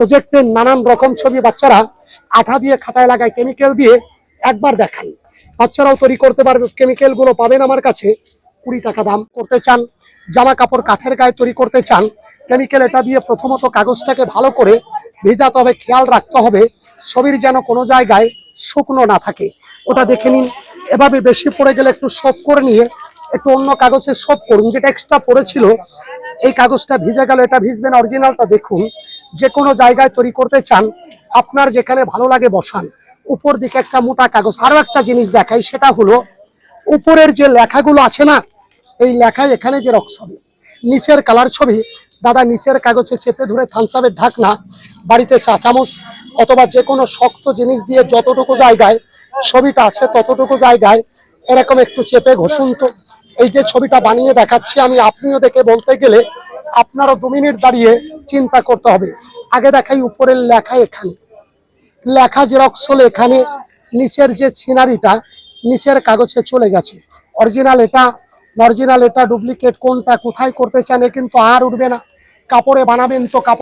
প্রজেক্টের নানান রকম ছবি বাচ্চারা আঠা দিয়ে খাতায় লাগায় কেমিক্যাল দিয়ে একবার দেখান। বাচ্চারাও তৈরি করতে পারবে। কেমিক্যালগুলো পাবেন আমার কাছে। কুড়ি টাকা দাম করতে চান, জামা কাপড় কাঠের গায়ে তৈরি করতে চান কেমিক্যাল এটা দিয়ে প্রথমত কাগজটাকে ভালো করে ভেজাতে হবে খেয়াল রাখতে হবে, ছবির যেন কোনো জায়গায় শুকনো না থাকে। ওটা দেখে নিন। এভাবে বেশি পড়ে গেলে একটু সব করে নিয়ে একটু অন্য কাগজে সব করুন। যেটা এক্সট্রা পড়েছিল, এই কাগজটা ভিজে গেল, এটা ভিজবে না অরিজিনালটা দেখুন। যে কোনো জায়গায় তৈরি করতে চান, আপনার যেখানে ভালো লাগে বসান। উপর দিকে একটা মোটা কাগজ। আরও একটা জিনিস দেখাই, সেটা হলো, উপরের যে লেখাগুলো আছে না, এই লেখায় এখানে যে রক্স হবে নিচের কালার ছবি, দাদা নিচের কাগজে চেপে ধরে থানসাবের ঢাকনা, বাড়িতে চা চামচ, অথবা যে কোনো শক্ত জিনিস দিয়ে যতটুকু জায়গায় ছবিটা আছে ততটুকু জায়গায় এরকম একটু চেপে ঘষুন তো। এই যে ছবিটা বানিয়ে দেখাচ্ছি আমি, আপনিও দেখে বলতে গেলে আপনারও দু মিনিট দাঁড়িয়ে চিন্তা করতে হবে। আগে দেখাই উপরের লেখা এখানে। লেখা জেরক্স হলে এখানে নিচের যে সিনারিটা নিচের কাগজে চলে গেছে। অরিজিনাল এটা অরিজিনাল এটা ডুপ্লিকেট কোনটা, কোথায় করতে চান কিন্তু আর উঠবে না। কাপড়ে বানাবেন তো কাপড়